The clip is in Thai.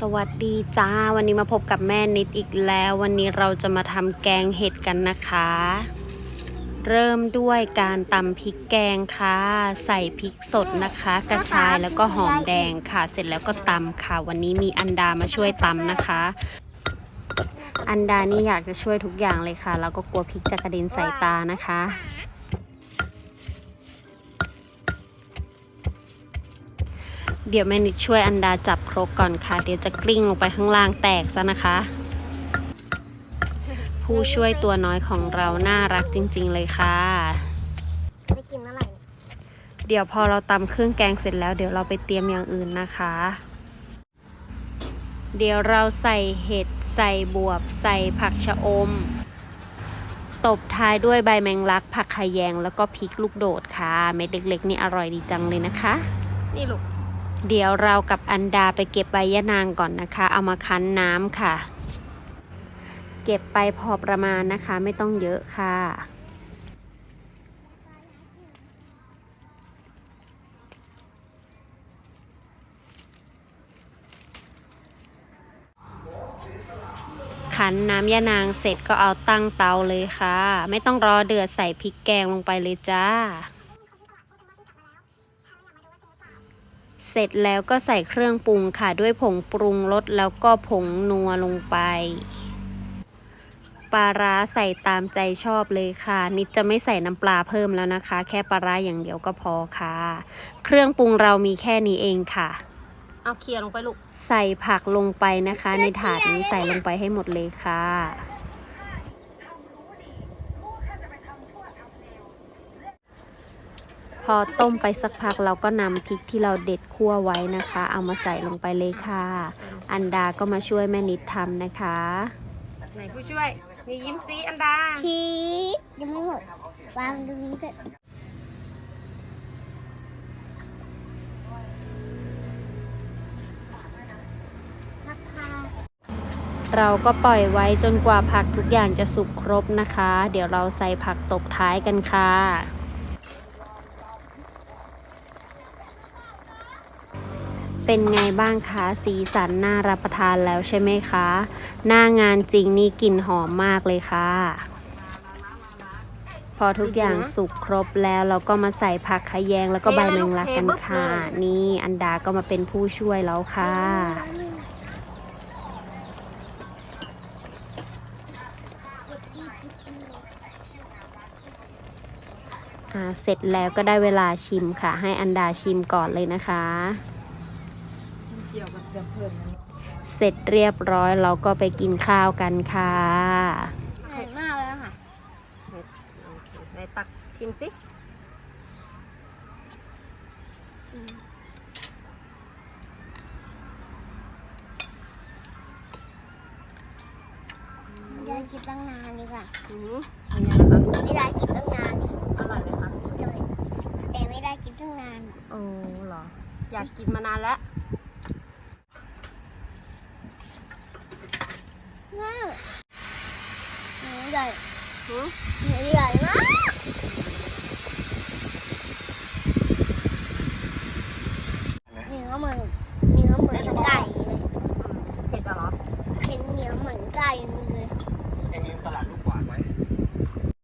สวัสดีจ้า วันนี้มาพบกับแม่นิดอีกแล้ว วันนี้เราจะมาทำแกงเห็ดกันนะคะ เริ่มด้วยการตำพริกแกงค่ะ ใส่พริกสดนะคะ กระชายแล้วก็หอมแดงค่ะ เสร็จแล้วก็ตำค่ะ วันนี้มีอันดามาช่วยตำนะคะ อันดานี่อยากจะช่วยทุกอย่างเลยค่ะ แล้วก็กลัวพริกจะกระเด็นใส่ตานะคะ เดี๋ยวแม่นิดช่วยอันดาจับครกก่อนค่ะ เดี๋ยวจะกลิ้งลงไปข้างล่างแตกซะนะคะ ผู้ช่วยตัวน้อยของเราน่ารักจริง ๆ เลยค่ะได้กินเมื่อไหร่เนี่ยเดี๋ยวพอเราตำเครื่องแกงเสร็จแล้วเดี๋ยวเราไปเตรียมอย่างอื่นนะคะ เดี๋ยวเราใส่เห็ดใส่บวบ ใส่ผักชะอม ตบท้ายด้วยใบแมงลัก ผักขะแยงแล้วก็พริกลูกโดดค่ะ เม็ดเล็กๆนี่อร่อยดีจังเลยนะคะ นี่ลูก เดี๋ยวเรากับอันดาไปเก็บใบยะนางก่อนนะคะ เอามาคั้นน้ำค่ะ เก็บไปพอประมาณนะคะไม่ต้องเยอะค่ะขันน้ำยะนางเสร็จก็เอาตั้งเตาเลยค่ะ ไม่ต้องรอเดือดใส่พริกแกงลงไปเลยจ้า เสร็จแล้วก็ใส่เครื่องปรุงค่ะด้วยผงปรุงรสแล้วก็ผงนัวลงไปปลาร้าใส่ตามใจชอบเลยค่ะ นิดจะไม่ใส่น้ำปลาเพิ่มแล้วนะคะ แค่ปลาร้าอย่างเดียวก็พอค่ะ เครื่องปรุงเรามีแค่นี้เองค่ะ เอาเคลียร์ลงไปลูก ใส่ผักลงไปนะคะ ในถาดนี้ใส่ลงไปให้หมดเลยค่ะ พอต้มไปสักพักเราก็นำพริกที่เราเด็ดคั่วไว้นะคะ เอามาใส่ลงไปเลยค่ะ อันดาก็มาช่วยแม่นิดทำนะคะไหนผู้ช่วยนี่ยิ้มซีอันดาชีสยังไม่หมดวางตรงนี้เถอะผักคาเราก็ปล่อยไว้จนกว่าผักทุกอย่างจะสุกครบนะคะ เดี๋ยวเราใส่ผักตบท้ายกันค่ะ เป็นไงบ้างคะสีสันน่ารับประทานแล้วใช่ไหมคะ หน้างานจริงนี่กลิ่นหอมมากเลยค่ะ พอทุกอย่างสุกครบแล้วเราก็มาใส่ผักขะแยงแล้วก็ใบแมงลักกันค่ะ นี่อันดาก็มาเป็นผู้ช่วยแล้วค่ะอ่าเสร็จแล้วก็ได้เวลาชิมค่ะ ให้อันดาชิมก่อนเลยนะคะ เกี่ยวกับเดิมเพิ่มนั้นเสร็จเรียบร้อยเราก็ไปกินข้าวกันค่ะอร่อยมากเลยค่ะโอเคไหนตักชิมสิไม่ได้คิดตั้งนานเลยค่ะอืมอันนี้นะคะไม่ได้คิดตั้งนาน อร่อยไหมคะจอยแต่ไม่ได้คิดตั้งนาน โอ้เหรอ อยากกินมานานแล้ว มากหนูใหญ่หืมหนูใหญ่มาก